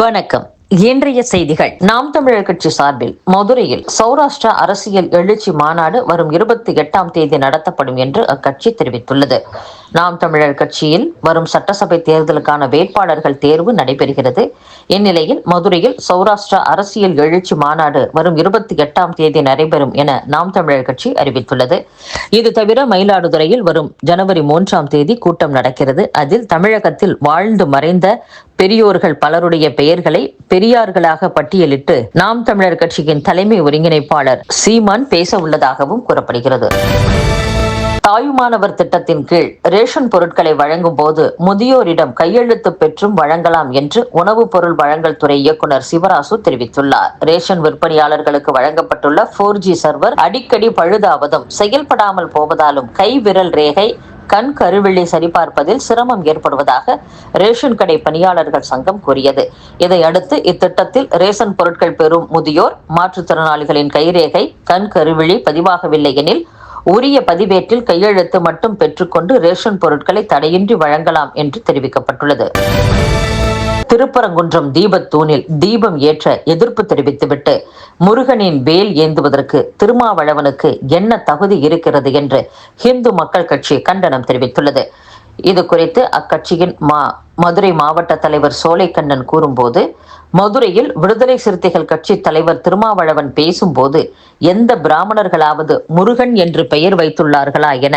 வணக்கம். இன்றைய செய்திகள். நாம் தமிழர் கட்சி சார்பில் மதுரையில் சௌராஷ்டிரா அரசியல் எழுச்சி மாநாடு வரும் இருபத்தி எட்டாம் தேதி நடத்தப்படும் என்று அக்கட்சி தெரிவித்துள்ளது. நாம் தமிழர் கட்சியில் வரும் சட்டசபை தேர்தலுக்கான வேட்பாளர்கள் தேர்வு நடைபெறுகிறது. இந்நிலையில் மதுரையில் சௌராஷ்டிரா அரசியல் எழுச்சி மாநாடு வரும் இருபத்தி எட்டாம் தேதி நடைபெறும் என நாம் தமிழர் கட்சி அறிவித்துள்ளது. இது தவிர மயிலாடுதுறையில் வரும் ஜனவரி மூன்றாம் தேதி கூட்டம் நடக்கிறது. அதில் தமிழகத்தில் வாழ்ந்து மறைந்த பெரியோர்கள் பலருடைய பெயர்களை பெரியார்களாக பட்டியலிட்டு நாம் தமிழர் கட்சியின் தலைமை ஒருங்கிணைப்பாளர் சீமான் பேச உள்ளதாகவும் கூறப்படுகிறது. தாயுமானவர் திட்டத்தின் கீழ் ரேஷன் பொருட்களை வழங்கும் போது முதியோரிடம் கையெழுத்து பெற்றும் வழங்கலாம் என்று உணவுப் பொருள் வழங்கல் துறை இயக்குநர் சிவராசு தெரிவித்துள்ளார். ரேஷன் விற்பனையாளர்களுக்கு வழங்கப்பட்டுள்ள போர் ஜி சர்வர் அடிக்கடி பழுதாவதும் செயல்படாமல் போவதாலும் கை விரல் ரேகை கண் கருவிழி சரிபார்ப்பதில் சிரமம் ஏற்படுவதாக ரேஷன் கடை பணியாளர்கள் சங்கம் கூறியது. இதையடுத்து இத்திட்டத்தில் ரேஷன் பொருட்கள் பெறும் முதியோர் மாற்றுத்திறனாளிகளின் கைரேகை கண் கருவிழி பதிவாகவில்லை எனில் உரிய பதிவேட்டில் கையெழுத்து மட்டும் பெற்றுக்கொண்டு ரேஷன் பொருட்களை தடையின்றி வழங்கலாம் என்று தெரிவிக்கப்பட்டுள்ளது. திருப்பரங்குன்றம் தீபத்தூணில் தீபம் ஏற்ற எதிர்ப்பு தெரிவித்துவிட்டு முருகனின் வேல் ஏந்துவதற்கு திருமாவளவனுக்கு என்ன தகுதி இருக்கிறது என்று இந்து மக்கள் கட்சி கண்டனம் தெரிவித்துள்ளது. இது குறித்து அக்கட்சியின் மா மதுரை மாவட்ட தலைவர் சோலைக்கண்ணன் கூறும்போது மதுரையில் விடுதலை சிறுத்தைகள் கட்சி தலைவர் திருமாவளவன் பேசும்போது எந்த பிராமணர்களாவது முருகன் என்று பெயர் வைத்துள்ளார்களா என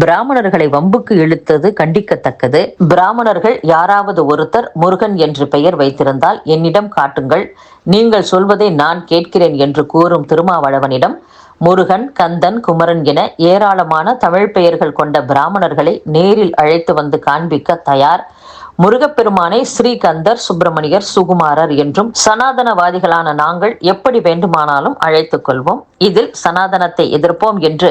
பிராமணர்களை வம்புக்கு இழுத்தது கண்டிக்கத்தக்கது. பிராமணர்கள் யாராவது ஒருத்தர் முருகன் என்று பெயர் வைத்திருந்தால் என்னிடம் காட்டுங்கள். நீங்கள் சொல்வதை நான் கேட்கிறேன் என்று கூறும் திருமாவளவனிடம் முருகன் கந்தன் குமரன் என ஏராளமான தமிழ் பெயர்கள் கொண்ட பிராமணர்களை நேரில் அழைத்து வந்து காண்பிக்க தயார். முருகப்பெருமானை ஸ்ரீகந்தர் சுப்பிரமணியர் சுகுமாரர் என்றும் சனாதனவாதிகளான நாங்கள் எப்படி வேண்டுமானாலும் அழைத்துக் கொள்வோம். இதில் சனாதனத்தை எதிர்ப்போம் என்று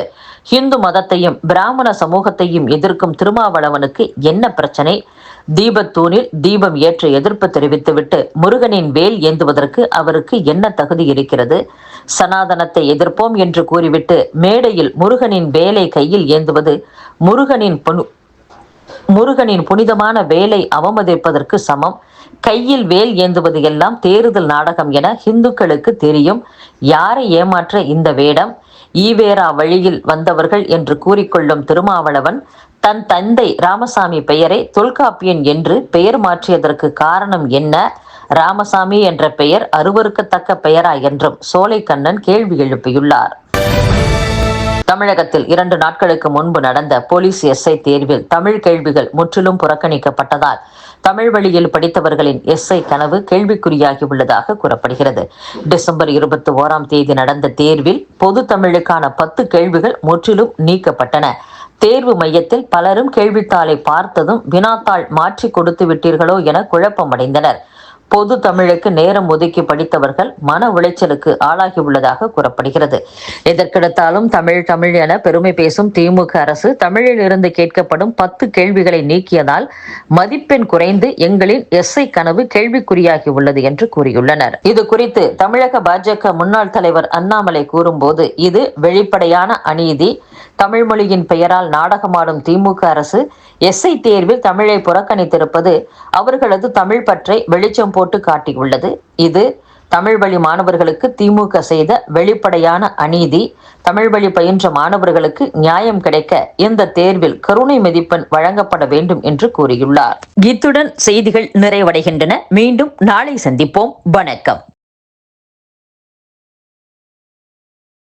இந்து மதத்தையும் பிராமண சமூகத்தையும் எதிர்க்கும் திருமாவளவனுக்கு என்ன பிரச்சனை? தீபத்தூணில் தீபம் ஏற்ற எதிர்ப்பு தெரிவித்துவிட்டு முருகனின் வேல் ஏந்துவதற்கு அவருக்கு என்ன தகுதி இருக்கிறது? சனாதனத்தை எதிர்ப்போம் என்று கூறிவிட்டு மேடையில் முருகனின் வேலை கையில் ஏந்துவது முருகனின் முருகனின் புனிதமான வேலை அவமதிப்பதற்கு சமம். கையில் வேல் ஏந்துவது எல்லாம் தேறுதல் நாடகம் என இந்துக்களுக்கு தெரியும். யாரை ஏமாற்ற இந்த வேடம்? ஈவேரா வழியில் வந்தவர்கள் என்று கூறிக்கொள்ளும் திருமாவளவன் தன் தந்தை ராமசாமி பெயரை தொல்காப்பியன் என்று பெயர் மாற்றியதற்கு காரணம் என்ன? ராமசாமி என்ற பெயர் அருவருக்கத்தக்க பெயரா என்றும் சோலைக்கண்ணன் கேள்வி எழுப்பியுள்ளார். தமிழகத்தில் இரண்டு நாட்களுக்கு முன்பு நடந்த போலீஸ் எஸ்ஐ தேர்வில் தமிழ் கேள்விகள் முற்றிலும் புறக்கணிக்கப்பட்டதால் தமிழ் வழியில் படித்தவர்களின் எஸ்ஐ கனவு கேள்விக்குறியாகி உள்ளதாக கூறப்படுகிறது. டிசம்பர் இருபத்தி ஓராம் தேதி நடந்த தேர்வில் பொது தமிழுக்கான பத்து கேள்விகள் முற்றிலும் நீக்கப்பட்டன. தேர்வு மையத்தில் பலரும் கேள்வித்தாளை பார்த்ததும் வினாத்தாள் மாற்றி கொடுத்து விட்டீர்களோ என குழப்பமடைந்தனர். பொது தமிழுக்கு நேரம் ஒதுக்கி படித்தவர்கள் மன உளைச்சலுக்கு ஆளாகியுள்ளதாக கூறப்படுகிறது. எதற்கெடுத்தாலும் தமிழ் தமிழ் என பெருமை பேசும் திமுக அரசு தமிழில் இருந்து கேட்கப்படும் பத்து கேள்விகளை நீக்கியதால் மதிப்பெண் குறைந்து எங்களின் எஸ்ஐ கனவு கேள்விக்குறியாகி உள்ளது என்று கூறியுள்ளனர். இது குறித்து தமிழக பாஜக முன்னாள் தலைவர் அண்ணாமலை கூறும்போது இது வெளிப்படையான அநீதி. தமிழ் மொழியின் பெயரால் நாடகமாடும் திமுக அரசு எஸ்ஐ தேர்வில் தமிழை புறக்கணித்திருப்பது அவர்களது தமிழ் பற்றை வெளிச்சம் போட்டு காட்டியுள்ளது. இது தமிழ் வழி மாணவர்களுக்கு திமுக செய்த வெளிப்படையான அநீதி. தமிழ் வழி பயின்ற மாணவர்களுக்கு நியாயம் கிடைக்க இந்த தேர்வில் கருணை மதிப்பெண் வழங்கப்பட வேண்டும் என்று கூறியுள்ளார். இத்துடன் செய்திகள் நிறைவடைகின்றன. மீண்டும் நாளை சந்திப்போம். வணக்கம்.